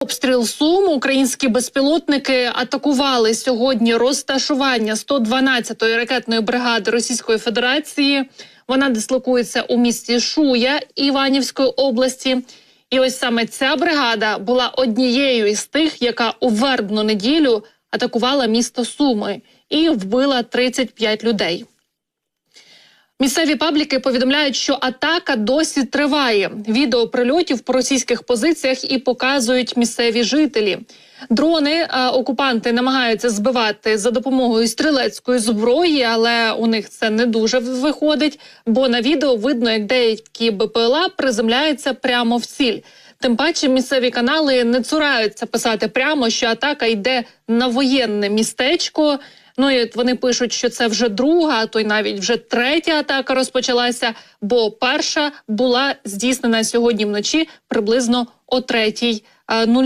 Обстріл Сум українські безпілотники атакували сьогодні розташування 112-ї ракетної бригади Російської Федерації. Вона дислокується у місті Шуя Іванівської області. І ось саме ця бригада була однією із тих, яка у вербну неділю атакувала місто Суми і вбила 35 людей. Місцеві пабліки повідомляють, що атака досі триває. Відео прильотів по російських позиціях і показують місцеві жителі. Дрони е, окупанти намагаються збивати за допомогою стрілецької зброї, але у них це не дуже виходить. Бо на відео видно, як деякі БПЛА приземляються прямо в ціль. Тим паче місцеві канали не цураються писати прямо, що атака йде на воєнне містечко. Ну і вони пишуть, що це вже друга, а то й навіть вже третя атака розпочалася. Бо перша була здійснена сьогодні вночі приблизно о третій. е, 00.